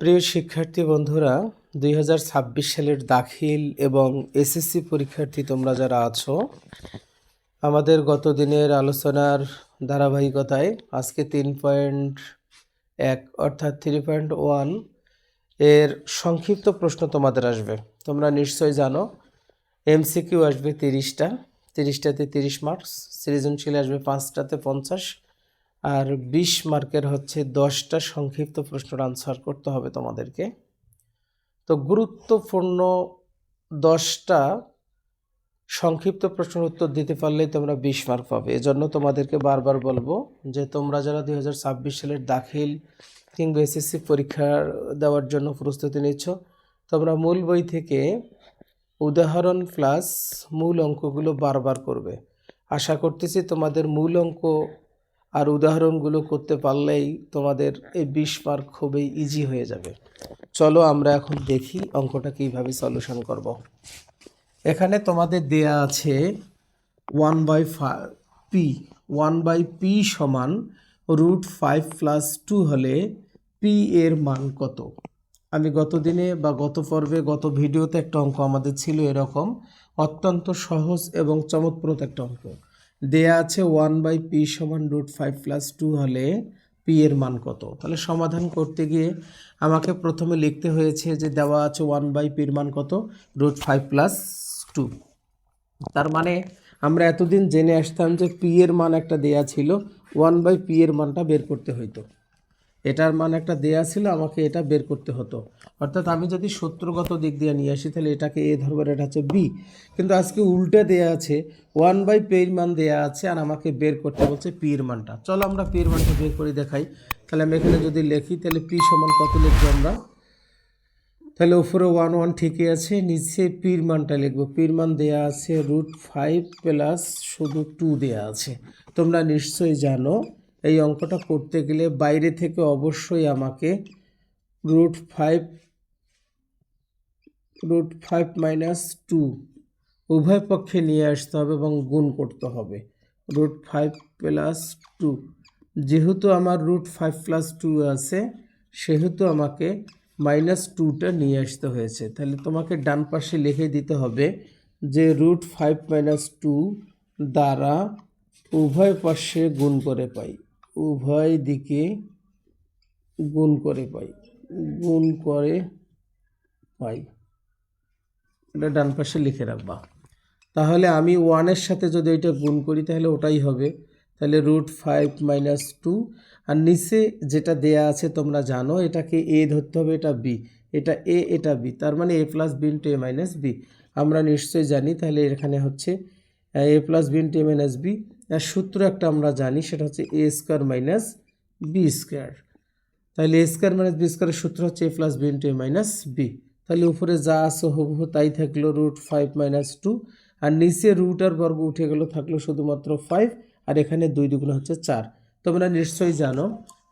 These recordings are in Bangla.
প্রিয় শিক্ষার্থী বন্ধুরা, দুই হাজার ছাব্বিশ সালের দাখিল এবং এসএসসি পরীক্ষার্থী তোমরা যারা আছো, আমাদের গত দিনের আলোচনার ধারাবাহিকতায় আজকে তিন পয়েন্ট এক অর্থাৎ থ্রি পয়েন্ট ওয়ানের সংক্ষিপ্ত প্রশ্ন তোমাদের আসবে। তোমরা নিশ্চয়ই জানো, এমসিকিউ আসবে তিরিশটা, তিরিশটাতে তিরিশ মার্কস সৃজনশীল আসবে পাঁচটাতে পঞ্চাশ আর বিশ মার্কের হচ্ছে দশটা সংক্ষিপ্ত প্রশ্নের আনসার করতে হবে তোমাদেরকে। তো গুরুত্বপূর্ণ দশটা সংক্ষিপ্ত প্রশ্নের উত্তর দিতে পারলেই তোমরা বিশ মার্ক পাবে। এজন্য তোমাদেরকে বারবার বলব যে তোমরা যারা দু হাজার ছাব্বিশ সালের দাখিল কিংবা এসএসসি পরীক্ষা দেওয়ার জন্য প্রস্তুতি নিচ্ছ, তোমরা মূল বই থেকে উদাহরণ প্লাস মূল অঙ্কগুলো বারবার করবে। আশা করতেছি তোমাদের মূল অঙ্ক আর উদাহরণগুলো করতে পারলেই তোমাদের এই বিশ মার্ক খুবই ইজি হয়ে যাবে। চলো আমরা এখন দেখি অঙ্কটা কীভাবে সলিউশন করব। এখানে তোমাদের দেয়া আছে one by P one by P সমান রুট ফাইভ প্লাস টু হলে পি এর মান কত? আমি গত দিনে বা গত পর্বে, গত ভিডিওতে একটা অঙ্ক আমাদের ছিল এরকম, অত্যন্ত সহজ এবং চমৎপ্রদ একটা অঙ্ক। দেয়া আছে ওয়ান বাই পি সমান রুট ফাইভ প্লাস টু হলে পি এর মান কত? তাহলে সমাধান করতে গিয়ে আমাকে প্রথমে লিখতে হয়েছে যে দেওয়া আছে ওয়ান বাই পির মান কত? Root five plus two. তার মানে আমরা এতদিন জেনে আসতাম যে পি এর মান একটা দেয়া ছিল, ওয়ান বাই পি এর মানটা বের করতে হইতো। এটার মান একটা দেয়া ছিল, আমাকে এটা বের করতে হতো। অর্থাৎ আমি যদি সূত্রগত দিক দিয়ে নিয়ে আসি, তাহলে এটাকে এ ধরবো এটা হচ্ছে বি। কিন্তু আজকে উল্টে দেয়া আছে, ওয়ান বাই পের মান দেয়া আছে, আর আমাকে বের করতে বলছে পি এর মানটা। চলো আমরা পি এর মানটা বের করে দেখাই। তাহলে আমি এখানে যদি লিখি, তাহলে পি সমান কত লিখব আমরা? তাহলে উপরে ওয়ান ওয়ান ঠিকই আছে, নিচে পির মানটা লিখব। পির মান দেয়া আছে রুট ফাইভ প্লাস শুধু টু দেয়া আছে। তোমরা নিশ্চয়ই জানো এই অঙ্কটা করতে গেলে বাইরে থেকে অবশ্যই আমাকে root five root five minus two উভয় পক্ষে নিয়ে আসতে হবে এবং গুণ করতে হবে। রুট ফাইভ প্লাস টু যেহেতু আমার রুট ফাইভ প্লাস টু আছে, সেহেতু আমাকে মাইনাস টুটা নিয়ে আসতে হয়েছে। তাহলে তোমাকে ডান পাশে লিখে দিতে হবে যে রুট ফাইভ মাইনাস টু দ্বারা উভয় পাশে গুণ করে পাই। উভয় দিকে গুণ করে পাই, গুণ করে পাই। এটা ডান পাশে লিখে রাখবা। তাহলে আমি ওয়ানের সাথে যদি এটা গুণ করি, তাহলে ওটাই হবে। তাহলে রুট ফাইভ মাইনাস টু আর নিচে যেটা দেয়া আছে, তোমরা জানো, এটাকে এ ধরতে হবে, এটা বি এটা এ এটা বি তার মানে A plus B into A minus B আমরা নিশ্চয়ই জানি, তাহলে এখানে হচ্ছে A plus B into A minus B আর সূত্র একটা আমরা জানি, সেটা হচ্ছে A square minus B square তাহলে এ স্কোয়ার মাইনাস বি স্কোয়ারের সূত্র হচ্ছে A plus B into A minus B তাহলে উপরে যা আছে হুবহু তাই থাকল রুট ফাইভ মাইনাস টু আর নিচে রুট আর বর্গ উঠে গেল থাকল শুধুমাত্র ফাইভ আর এখানে দুই দুগুণ হচ্ছে চার। তোমরা নিশ্চয়ই জানো,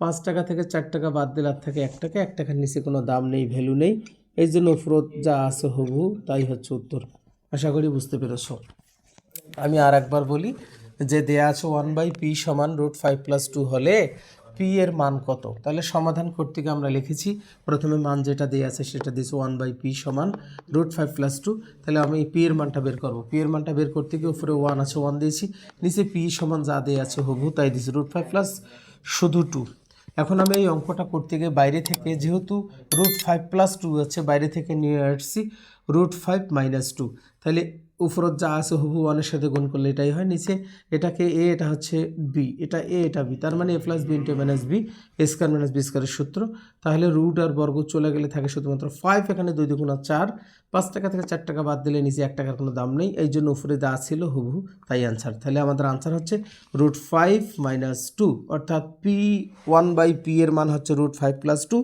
পাঁচ টাকা থেকে চার টাকা বাদ দিলে আর থাকে এক টাকা, এক টাকার নিচে কোনো দাম নেই ভ্যালু নেই। এই জন্য উপরত যা আছে হুবহু তাই হচ্ছে উত্তর। আশা করি বুঝতে পেরেছ। আমি আর একবার বলি যে দেয়া আছে ওয়ান বাই পি সমান রুট ফাইভ প্লাস টু হলে পি এর মান কত? তাহলে সমাধান করতে গিয়ে আমরা লিখেছি, প্রথমে মান যেটা দেয়া আছে সেটা দিয়েছে ওয়ান বাই পি সমান রুট ফাইভ প্লাস টু তাহলে আমি পি এর মানটা বের করব। পি এর মানটা বের করতে গিয়ে উপরে ওয়ান আছে ওয়ান দিয়েছি। নিচে পি সমান যা দেয়া আছে হবু, তাই দিয়েছি রুট ফাইভ প্লাস শুধু টু এখন আমি এই অঙ্কটা করতে গিয়ে বাইরে থেকে, যেহেতু রুট ফাইভ প্লাস টু আছে, বাইরে থেকে নিয়ে আসছি রুট ফাইভ মাইনাস টু তাহলে উপরত যা আছে হুবু ওয়ানের সাথে গুণ করলে এটাই হয় নিচে। এটাকে এ, এটা হচ্ছে বি এটা এ এটা বি তার মানে A plus B into minus B square minus B স্কোয়ারের সূত্র। তাহলে রুট আর বর্গ চলে গেলে থাকে শুধুমাত্র ফাইভ এখানে দুই দুগুণা চার। পাঁচ টাকা থেকে চার টাকা বাদ দিলে নিচে এক টাকার কোনো দাম নেই। এই জন্য উপরে যা ছিল হুবু তাই আনসার তাহলে আমাদের আনসার হচ্ছে রুট ফাইভ মাইনাস টু অর্থাৎ পি ওয়ান বাই পি এর মান হচ্ছে রুট ফাইভ প্লাস টু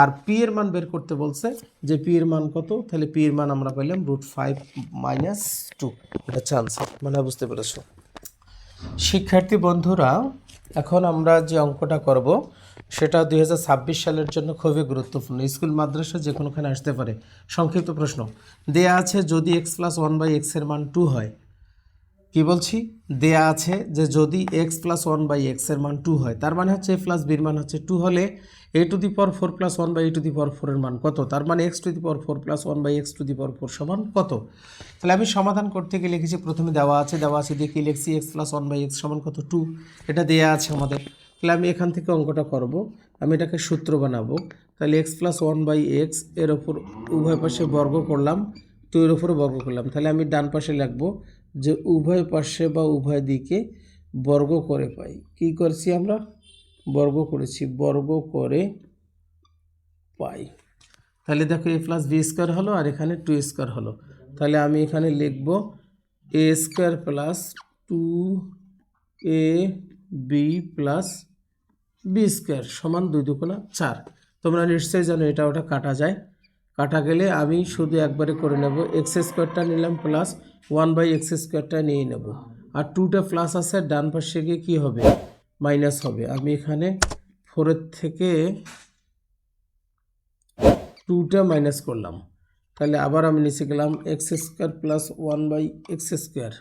আর পি এর মান বের করতে বলছে যে পি এর মান কত? তাহলে পি এর মান আমরা পাইলাম রুট ফাইভ মাইনাস টু এটা চান্স মানে বুঝতে পেরেছ। শিক্ষার্থী বন্ধুরা, এখন আমরা যে অঙ্কটা করব, সেটা দুই হাজার ছাব্বিশ সালের জন্য খুবই গুরুত্বপূর্ণ। স্কুল, মাদ্রাসা যে কোনোখানে আসতে পারে, সংক্ষিপ্ত প্রশ্ন। দেয়া আছে যদি এক্স প্লাস ওয়ান বাই এক্সের মান টু হয় কি বলছি? দেয়া আছে যে যদি এক্স প্লাস ওয়ান বাই এক্সের মান টু হয়, তার মানে হচ্ছে এ প্লাস বির মান হচ্ছে টু হলে A to the power four plus one by A to the power ফোরের মান কত? তার মানে X to the power four plus one by X to the power four সমান কত? তাহলে আমি সমাধান করতে গিয়ে লিখেছি, প্রথমে দেওয়া আছে দেওয়া আছে কি লিখছি? X plus one by X সমান কত? টু এটা দেয়া আছে আমাদের। তাহলে আমি এখান থেকে অঙ্কটা করব। আমি এটাকে সূত্র বানাবো। তাহলে এক্স প্লাস ওয়ান বাই এক্সের ওপর উভয় পাশে বর্গ করলাম টু এর ওপরে বর্গ করলাম। তাহলে আমি ডান পাশে লিখব যে উভয় পাশে বা উভয় দিকে বর্গ করে পাই। কি করছি আমরা? বর্গ করেছি, বর্গ করে পাই। তাহলে দেখো এ প্লাস বি স্কোয়ার হলো আর এখানে টু স্কোয়ার হলো। তাহলে আমি এখানে লিখব A square plus two A B plus B square সমান দুই দুগুণা চার। তোমরা নিশ্চয়ই জানো এটা ওটা কাটা যায়। কাটা গেলে আমি শুধু একবারে করে নেব। এক্স স্কোয়ারটা নিলাম প্লাস ওয়ান বাই এক্স স্কোয়ারটা নিয়ে নেব। আর টুটা প্লাস আছে, ডান পাশে গিয়ে কী হবে? মাইনাস হবে। আমি এখানে ফোরের থেকে টুটা মাইনাস করলাম। তাহলে আবার আমি নিচে গেলাম X square plus one by X square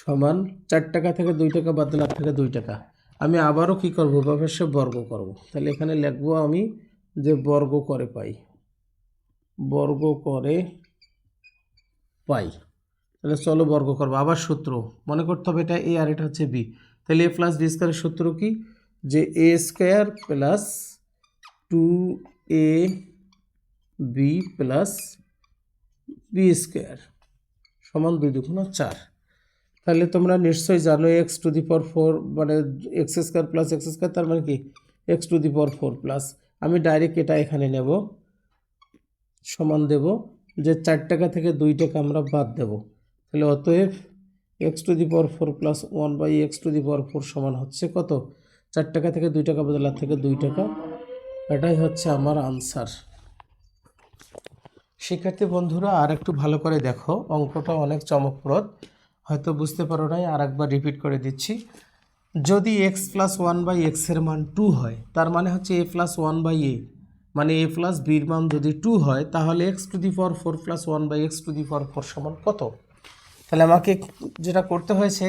সমান চার টাকা থেকে দুই টাকা বাদ দিলে আট থেকে দুই টাকা। আমি আবারও কী করব? ব্যবসা বর্গ করব। তাহলে এখানে লিখব আমি যে বর্গ করে পাই। বর্গ করে পাই। তাহলে চলো বর্গ করব। আবার সূত্র। মনে করতে হবে এটা এ আর এটা হচ্ছে বি তাহলে এ প্লাস বি স্কোয়ারের সূত্র কি? যে A square plus two A B plus B square সমান দুই দুগুণ চার। তাহলে তোমরা নিশ্চয়ই জানো X to the power four মানে X square plus X square তার মানে কি? X to the power four plus আমি ডাইরেক্ট এটা এখানে নেব। সমান দেব, যে চার টাকা থেকে দুই টাকা আমরা বাদ দেব। তাহলে অতএব X to the power four plus one by X to the power four সমান হচ্ছে কত? চার টাকা থেকে দুই টাকা বদলার থেকে দুই টাকা। এটাই হচ্ছে আমার আনসার শিক্ষার্থী বন্ধুরা, আর একটু ভালো করে দেখো, অঙ্কটা অনেক চমকপ্রদ। হয়তো বুঝতে পারো নাই, আর একবার রিপিট করে দিচ্ছি। যদি এক্স প্লাস ওয়ান বাই এক্সের মান টু হয়, তার মানে হচ্ছে A plus one by A মানে এ প্লাস বির মান যদি টু হয়, তাহলে X to the power four plus one by X to the power four সমান কত? তাহলে আমাকে যেটা করতে হয়েছে,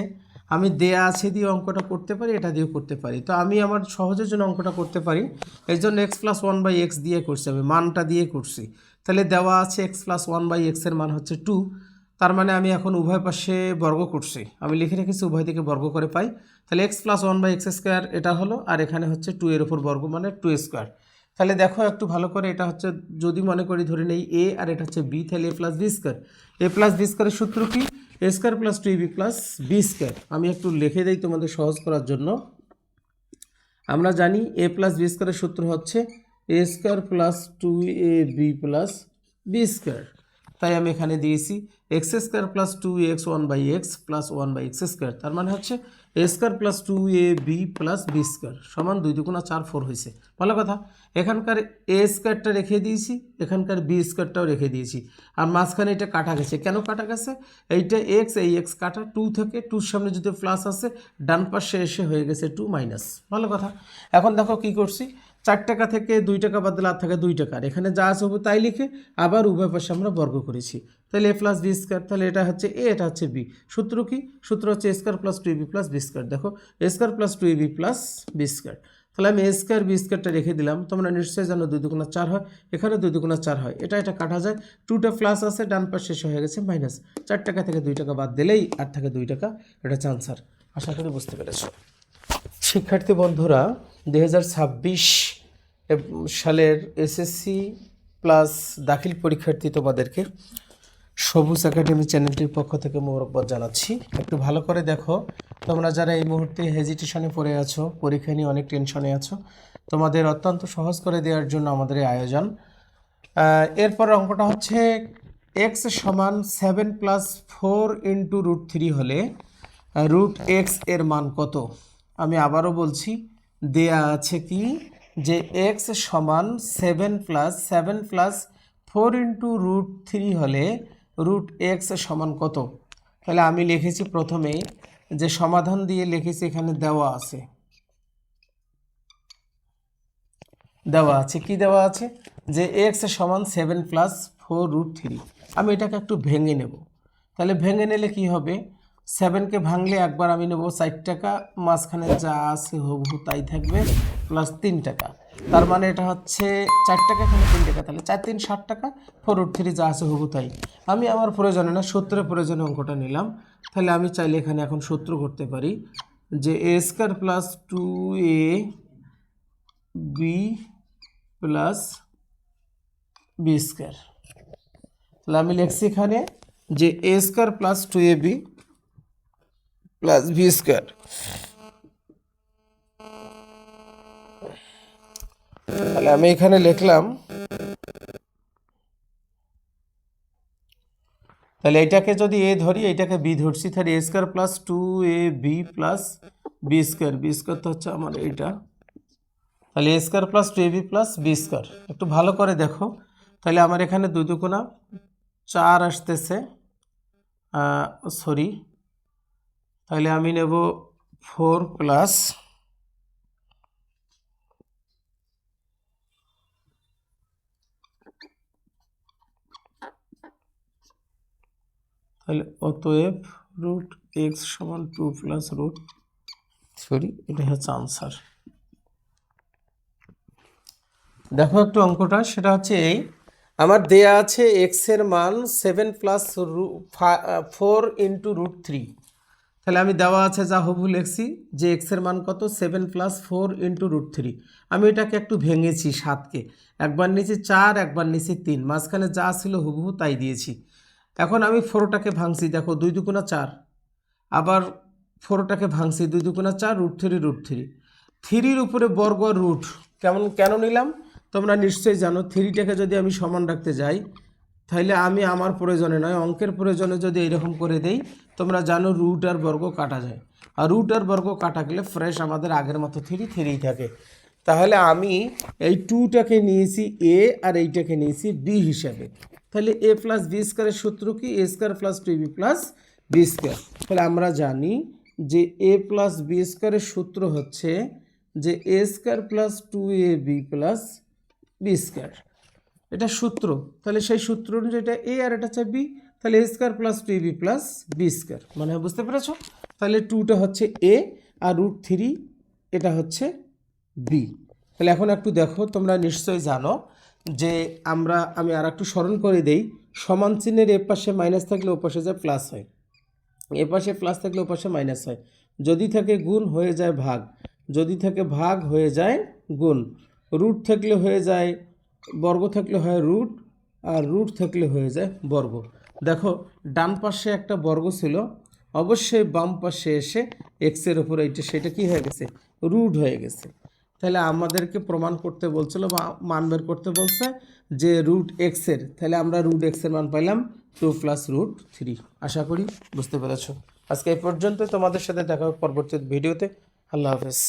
আমি দেয়া আছে দিয়ে অঙ্কটা করতে পারি, এটা দিয়েও করতে পারি। তো আমি আমার সহজের জন্য অঙ্কটা করতে পারি। এই জন্য X plus one by X দিয়ে করছি, আমি মানটা দিয়ে করছি। তাহলে দেওয়া আছে এক্স প্লাস ওয়ান বাই এক্সের মান হচ্ছে টু তার মানে আমি এখন উভয় পাশে বর্গ করছি। আমি লিখে রেখেছি, উভয় দিকে বর্গ করে পাই। তাহলে X plus one by X square এটা হলো, আর এখানে হচ্ছে টু এর ওপর বর্গ মানে টু স্কোয়ার তাহলে দেখো একটু ভালো করে, এটা হচ্ছে যদি মনে করি ধরে নেই এ আর এটা হচ্ছে বি তাহলে A plus B square A plus B স্কোয়ারের সূত্র কি? A square plus two B plus B square আমি একটু লিখে দিই তোমাদের সহজ করার জন্য। আমরা জানি এ প্লাস বি স্কোয়ারের সূত্র হচ্ছে A square plus two A B plus B square তাই আমি এখানে দিয়েছি X square plus two X one by X plus one by X square তার মানে হচ্ছে A square plus two A B plus B square সমান দুই দুগুণা চার ফোর হয়েছে। ভালো কথা। এখানকার এ স্কোয়ারটা রেখে দিয়েছি, এখানকার বি স্কোয়ারটাও রেখে দিয়েছি। আর মাঝখানে এটা কাটা গেছে। কেন কাটা গেছে? এইটা এক্স এই এক্স কাটা টু থেকে টুর সামনে যদি প্লাস আছে ডান পাশে এসে হয়ে গেছে টু মাইনাস ভালো কথা। এখন দেখো কি করছি। চার টাকা থেকে দুই টাকা বাদ দিলে আর থাকে দুই টাকার। এখানে যা আছে তাই লিখে আবার উভয় পাশে আমরা বর্গ করেছি। তাহলে এ প্লাস বি স্কোয়ার তাহলে এটা হচ্ছে এ এটা হচ্ছে বি সূত্র কি? সূত্র হচ্ছে A square plus two B plus B square দেখো A square plus two B plus B square তাহলে আমি এ স্কোয়ার বি স্কোয়ারটা রেখে দিলাম। তোমরা নিশ্চয়ই জানো দুই দুগুণা চার হয়। এখানে দুই দুগুণা চার হয়। এটা এটা কাটা যায়। টুটা প্লাস আছে, ডান পাশ শেষ হয়ে গেছে মাইনাস চার টাকা থেকে দুই টাকা বাদ দিলেই আর থাকে দুই টাকা। এটা হচ্ছে আনসার আশা করি বুঝতে পেরেছ। শিক্ষার্থী বন্ধুরা দু হাজার ছাব্বিশ সালের এসএসসি প্লাস দাখিল পরীক্ষার্থী তোমাদেরকে সবুজ একাডেমি চ্যানেলটির পক্ষ থেকে মোরব্বত জানাচ্ছি। একটু ভালো করে দেখো, তোমরা যারা এই মুহূর্তে হেজিটেশনে পড়ে আছো, পরীক্ষা নিয়ে অনেক টেনশনে আছো, তোমাদের অত্যন্ত সহজ করে দেওয়ার জন্য আমাদের এই আয়োজন। এরপর অঙ্কটা হচ্ছে এক্স সমান seven plus four into root three হলে রুট এক্সের মান কত? আমি আবারও বলছি, দেয়া আছে কি? যে এক্স সমান seven plus seven plus four into root three হলে রুট এক্স সমান কত? তাহলে আমি লিখেছি প্রথমেই যে সমাধান দিয়ে লিখেছি এখানে দেওয়া আছে। দেওয়া আছে। কি দেওয়া আছে? যে এক্স সমান seven plus four root three আমি এটাকে একটু ভেঙে নেব। তাহলে ভেঙে নিলে কি হবে? সেভেনকে ভাঙলে একবার আমি নেব ষাট টাকা, মাঝখানে যা আছে হবু তাই থাকবে। প্লাস তিন টাকা। তার মানে এটা হচ্ছে চার টাকা এখানে তিন টাকা। তাহলে চার, তিন ষাট টাকা ফোর রুট থ্রি যা আছে হবু তাই। আমি আমার প্রয়োজনে না সত্তরের প্রয়োজনে অঙ্কটা নিলাম। তাহলে আমি চাইলে এখানে এখন সূত্র করতে পারি যে A square plus two A B plus B square তাহলে আমি লিখছি এখানে যে A square plus two A B plus B square তাহলে আমি এখানে লিখলাম, তাহলে এটাকে যদি এ ধরি, এটাকে বি ধরছি, তাহলে A square plus two A B plus B square B square তো হচ্ছে আমার এইটা। তাহলে A square plus two A B plus B square, একটু ভালো করে দেখো। তাহলে আমার এখানে দু দুগুণা চার আসতেছে সরি তাহলে আমি নেব ফোর প্লাস তাহলে অতএব রুট এক্স সমান টু প্লাস রুট সরি এটা হচ্ছে আনসার দেখো একটু অঙ্কটা সেটা হচ্ছে এই আমার দেয়া আছে এক্সের মান seven plus four into root three তাহলে আমি দেওয়া আছে যা হবু লিখছি যে এক্সের মান কত? Seven plus four into root three আমি এটাকে একটু ভেঙেছি সাতকে। একবার নিচে চার একবার নিচে তিন। মাঝখানে যা ছিল হুবহু তাই দিয়েছি। এখন আমি ফোরোটাকে ভাঙছি, দেখো, দুই দুগুণা চার। আবার ফোরোটাকে ভাঙছি, দুই দুগুণা চার রুট থ্রি রুট থ্রি থ্রির উপরে বর্গ রুট কেমন, কেন নিলাম? তোমরা নিশ্চয়ই জানো থ্রিটাকে যদি আমি সমান রাখতে যাই তাহলে আমি আমার প্রয়োজনে নয়, অঙ্কের প্রয়োজনে যদি এইরকম করে দেই, তোমরা জানো রুট আর বর্গ কাটা যায়। আর রুট আর বর্গ কাটা গেলে ফ্রেশ আমাদের আগের মতো থ্রি থ্রিই থাকে। তাহলে আমি এই টুটাকে নিয়েছি এ আর এইটাকে নিয়েছি বি হিসাবে। তাহলে এ প্লাস বি স্কোয়ারের সূত্র কি? A square plus two B plus B square তাহলে আমরা জানি যে এ প্লাস বি স্কোয়ারের সূত্র হচ্ছে যে A square plus two A B plus B square এটা সূত্র। তাহলে সেই সূত্র অনুযায়ী এটা এ আর এটা হচ্ছে বি তাহলে A square plus two B plus B square মানে বুঝতে পেরেছ? তাহলে টুটা হচ্ছে এ আর রুট থ্রি এটা হচ্ছে বি তাহলে এখন একটু দেখো, তোমরা নিশ্চয়ই জানো যে আমরা, আমি আর একটু স্মরণ করে দেই, সমান চিহ্নের এ পাশে মাইনাস থাকলে ওপাশে যায় প্লাস হয়। এ পাশে প্লাস থাকলে ওপাশে মাইনাস হয়। যদি থাকে গুণ, হয়ে যায় ভাগ। যদি থাকে ভাগ, হয়ে যায় গুণ। রুট থাকলে হয়ে যায় বর্গ, থাকলে হয় রুট আর রুট থাকলে হয়ে যায় বর্গ। দেখো, ডান পাশে একটা বর্গ ছিল, অবশ্যই বাম পাশে এসে এক্সের ওপর এইটা, সেটা কি হয়ে গেছে? রুট হয়ে গেছে। তাহলে আমাদেরকে প্রমাণ করতে বলছিল বা মান বের করতে বলছে যে রুট এক্সের তাহলে আমরা রুট এক্সের মান পাইলাম টু প্লাস রুট থ্রি আশা করি বুঝতে পেরেছ। আজকে এই পর্যন্ত তোমাদের সাথে দেখা পরবর্তী ভিডিওতে। আল্লাহ হাফেজ।